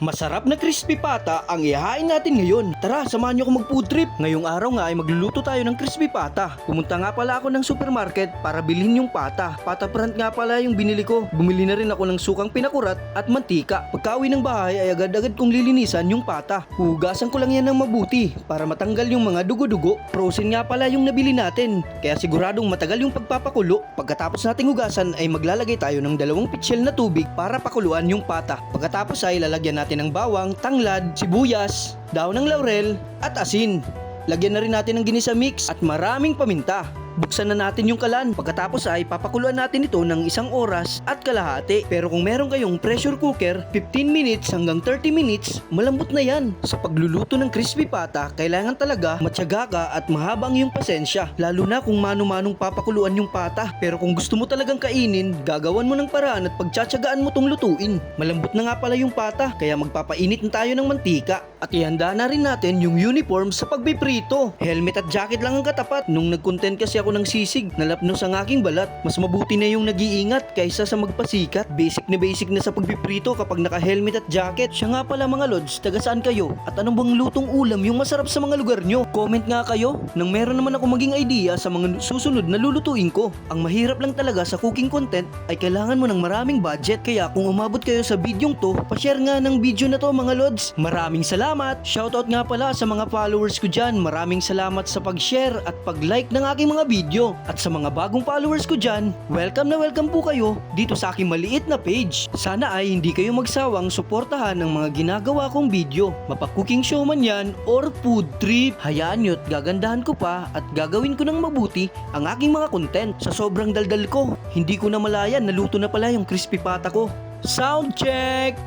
Masarap na crispy pata ang ihahain natin ngayon. Tara, samahan niyo ako mag-food trip. Ngayong araw nga ay magluluto tayo ng crispy pata. Pumunta nga pala ako ng supermarket para bilhin yung pata. Pata brand nga pala yung binili ko. Bumili na rin ako ng sukang pinakurat at mantika. Pagka-uwi ng bahay ay agad-agad kong lilinisan yung pata. Hugasan ko lang yan ng mabuti para matanggal yung mga dugo-dugo. Frozen nga pala yung nabili natin. Kaya siguradong matagal yung pagpapakulo. Pagkatapos nating hugasan ay maglalagay tayo ng dalawang pitsil na tubig para pakuluan yung pata. Pagkatapos ay lalagyan natin ng bawang, tanglad, sibuyas, daon ng laurel at asin. Lagyan na rin natin ng ginisa mix at maraming paminta. Buksan na natin yung kalan. Pagkatapos ay papakuluan natin ito ng isang oras at kalahati. Pero kung meron kayong pressure cooker, 15 minutes hanggang 30 minutes, malambot na yan. Sa pagluluto ng crispy pata, kailangan talaga matyaga ka at mahabang yung pasensya. Lalo na kung mano-manong papakuluan yung pata. Pero kung gusto mo talagang kainin, gagawan mo ng paraan at pagtsatsagaan mo tong lutuin. Malambot na nga pala yung pata, kaya magpapainit na tayo ng mantika. At ihanda na rin natin yung uniform sa pagbiprito. Helmet at jacket lang ang katapat. Nung nag-content kasi ako ng sisig, nalapnos ang aking balat. Mas mabuti na yung nag-iingat kaysa sa magpasikat. Basic na basic na sa pagbiprito kapag naka-helmet at jacket. Siya nga pala mga lods, taga saan kayo? At anong bang lutong ulam yung masarap sa mga lugar nyo? Comment nga kayo nang meron naman ako maging idea sa mga susunod na lulutuin ko. Ang mahirap lang talaga sa cooking content ay kailangan mo ng maraming budget. Kaya kung umabot kayo sa bidyong to, pa-share nga ng video na to mga lods. Maraming salamat! Shoutout nga pala sa mga followers ko dyan. Maraming salamat sa pag-share at pag-like ng aking mga video. At sa mga bagong followers ko dyan, welcome na welcome po kayo dito sa aking maliit na page. Sana ay hindi kayo magsawang suportahan ng mga ginagawa kong video. Mapa-cooking show man yan or food trip. Hayaan nyo't gagandahan ko pa at gagawin ko ng mabuti ang aking mga content. Sa sobrang daldal ko, hindi ko na malaya naluto na pala yung crispy pata ko. Sound check!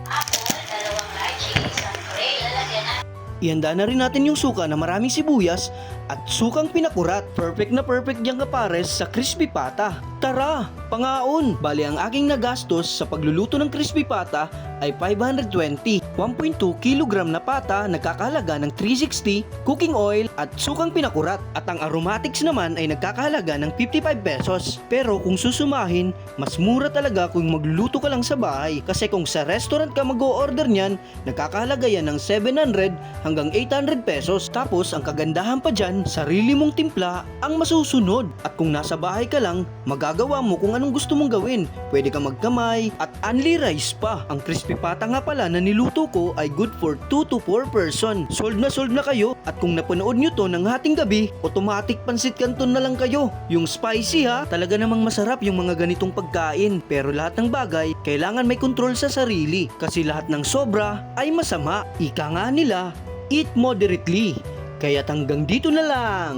Ihanda na rin natin yung suka na maraming sibuyas at sukang pinakurat. Perfect na perfect yung kapares sa crispy pata. Tara, pangaon! Bali ang aking nagastos sa pagluluto ng crispy pata ay 520. 1.2 kg na pata nagkakahalaga ng 360, cooking oil at sukang pinakurat. At ang aromatics naman ay nagkakahalaga ng 55 pesos. Pero kung susumahin, mas mura talaga kung magluluto ka lang sa bahay. Kasi kung sa restaurant ka mag-o-order niyan, nagkakahalaga yan ng 700 hanggang 800 pesos. Tapos ang kagandahan pa dyan, sarili mong timpla ang masusunod. At kung nasa bahay ka lang, magagawa mo kung anong gusto mong gawin. Pwede ka magkamay at only rice pa. Ang crispy pata nga pala na niluto ko ay good for 2 to 4 person. Sold na sold na kayo at kung napanood nyo to ng hating gabi, automatic pansit canton na lang kayo. Yung spicy ha, talaga namang masarap yung mga ganitong pagkain. Pero lahat ng bagay, kailangan may control sa sarili. Kasi lahat ng sobra ay masama. Ika nga nila, eat moderately. Kaya't hanggang dito na lang.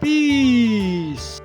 Peace!